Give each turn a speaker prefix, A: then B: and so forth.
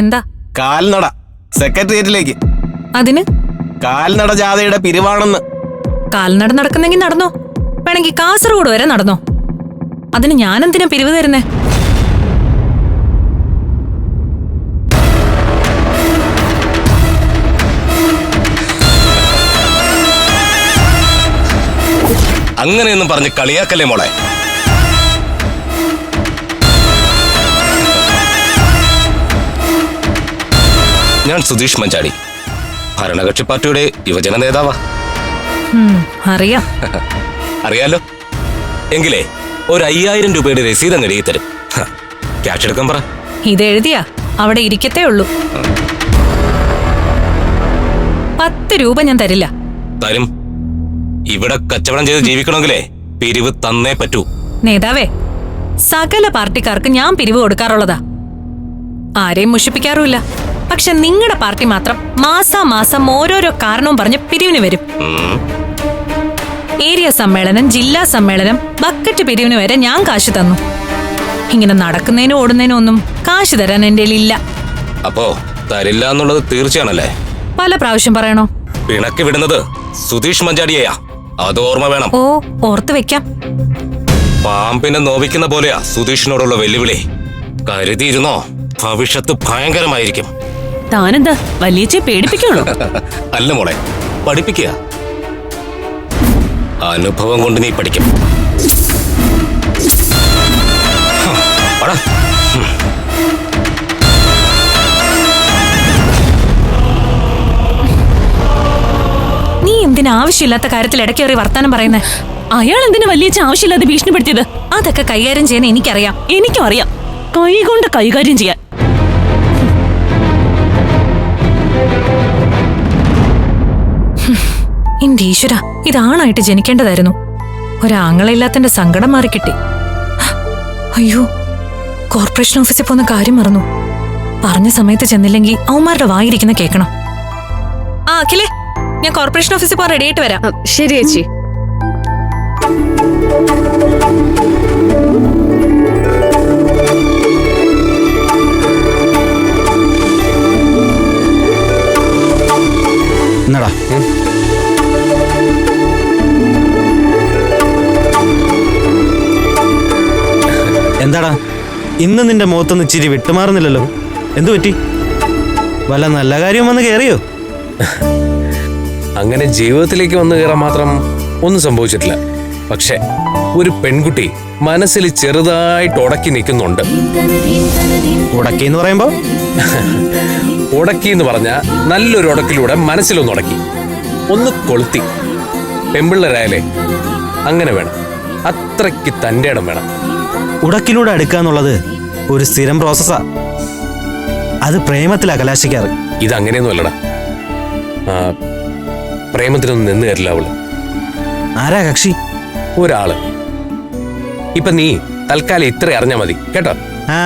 A: എന്താ?
B: കാൽനട സെക്രട്ടേറിയറ്റിലേക്ക്
A: അതിന്?
B: കാൽനട ജാഥയുടെ പിരിവാണെന്ന്.
A: കാൽനട നടക്കുന്നെങ്കിൽ നടന്നോ? വേണമെങ്കിൽ കാസർഗോഡ് വരെ നടന്നോ? അതിന് ഞാനെന്തിനാ പിരിവ് തരുന്നേ?
C: അങ്ങനെയൊന്നും പറഞ്ഞ് കളിയാക്കല്ലേ മോളെ? ഞാൻ സുധീഷ് മഞ്ചാടി. ഭരണകക്ഷി പാർട്ടിയുടെ യുവജന നേതാവാ.
A: അറിയാം.
C: അറിയാലോ? എങ്കിലേ ഒരു അയ്യായിരം രൂപയുടെ രസീത് അങ്ങ് എഴുതി തരും. ക്യാഷ് എടുക്കാൻ പറ.
A: ഇത് എഴുതിയാ? അവിടെ ഇരിക്കത്തേ ഉള്ളൂ. പത്ത് രൂപ ഞാൻ തരില്ല.
C: തരും. ഇവിടെ കച്ചവടം ചെയ്ത് ജീവിക്കണമെങ്കിലേ പിരിവ് തന്നേ പറ്റൂ.
A: നേതാവേ സകല പാർട്ടിക്കാർക്ക് ഞാൻ പിരിവ് കൊടുക്കാറുള്ളതാ. ആരെയും മുഷിപ്പിക്കാറുമില്ല. പക്ഷെ നിങ്ങളുടെ പാർട്ടി മാത്രം മാസാ മാസം ഓരോരോ കാരണവും പറഞ്ഞ് പിരിവിന് വരും. ഏരിയ സമ്മേളനം ജില്ലാ സമ്മേളനം ബക്കറ്റ് പിരിവിന് വരെ ഞാൻ കാശ് തന്നു. ഇങ്ങനെ നടക്കുന്നതിനും ഓടുന്നതിനും ഒന്നും കാശ് തരാൻ എന്റെ ഇല്ല
C: അപ്പോ തരില്ല എന്നുള്ളത് തീർച്ചയാണല്ലേ?
A: പല പ്രാവശ്യം പറയണോ?
C: പിണക്കി വിടുന്നത് സുധീഷ് മഞ്ചാടിയെയാ. അത് ഓർമ്മ വേണം.
A: ഓ ഓർത്ത് വെക്കാം.
C: പാമ്പിനെ നോവിക്കുന്ന പോലെയാ സുധീഷിനോടുള്ള വെല്ലുവിളി. കരുതിയിരുന്നോ? ഭവിഷ്യത്ത് ഭയങ്കരമായിരിക്കും.
D: താനെന്താ? വലിയച്ചെ പേടിപ്പിക്കണോ
C: അല്ല മോളെ പഠിപ്പിക്കുക. അനുഭവം കൊണ്ട് നീ പഠിക്കും.
A: നീ എന്തിനാ ആവശ്യമില്ലാത്ത കാര്യത്തിൽ ഇടയ്ക്കേറി വർത്താനം പറയുന്നേ?
D: അയാൾ എന്തിനു വലിയ ആവശ്യമില്ലാതെ ഭീഷണിപ്പെടുത്തിയത്?
A: അതൊക്കെ കൈകാര്യം ചെയ്യാൻ എനിക്കറിയാം.
D: എനിക്കും അറിയാം. കൈകൊണ്ട് കൈകാര്യം ചെയ്യാൻ.
A: എന്റെ ഈശ്വര ഇതാണായിട്ട് ജനിക്കേണ്ടതായിരുന്നു. ഒരാങ്ങളില്ലാത്തന്റെ സങ്കടം മാറി കിട്ടി അയ്യോ കോർപ്പറേഷൻ ഓഫീസിൽ പോകുന്ന കാര്യം മറന്നു. പറഞ്ഞ സമയത്ത് ചെന്നില്ലെങ്കിൽ അവന്മാരുടെ വായിരിക്കുന്ന കേൾക്കണം ആ അഖിലേ ഞാൻ കോർപ്പറേഷൻ ഓഫീസിൽ പോകാൻ റെഡി ആയിട്ട് വരാം.
E: ശരി ചേച്ചി.
B: എന്നടാ?
F: എന്താടാ? ഇന്ന് നിന്റെ മുഖത്തൊന്ന് ഇച്ചിരി വിട്ടുമാറുന്നില്ലല്ലോ. എന്തു പറ്റി? വല്ല നല്ല കാര്യം വന്ന് കയറിയോ?
G: അങ്ങനെ ജീവിതത്തിലേക്ക് വന്നു കയറാൻ മാത്രം ഒന്നും സംഭവിച്ചിട്ടില്ല. പക്ഷെ ഒരു പെൺകുട്ടി മനസ്സിൽ ചെറുതായിട്ട് ഉടക്കി നിൽക്കുന്നുണ്ട്.
F: ഉടക്കി എന്ന് പറയുമ്പോ?
G: ഉടക്കി എന്ന് പറഞ്ഞ നല്ലൊരു ഉടക്കിലൂടെ മനസ്സിലൊന്ന് ഉടക്കി. ഒന്ന് കൊളുത്തി. പെമ്പിള്ളരായാലേ അങ്ങനെ വേണം. അത്രയ്ക്ക് തന്റെ ഇടം വേണം.
F: ഉടക്കിലൂടെ അടുക്കാന്നുള്ളത് ഒരു സ്ഥിരം പ്രോസസ്സാ അത് പ്രേമത്തിലാ കലാശിക്കാറ്.
G: ഇത് അങ്ങനെയൊന്നും അല്ലടാ പ്രേമത്തിനൊന്നും നിന്ന് തരില്ല അവൾ.
F: ആരാ കക്ഷി?
G: ഒരാൾ. ഇപ്പൊ നീ തൽക്കാലം ഇത്ര അറിഞ്ഞാ മതി കേട്ടോ?
F: ആ.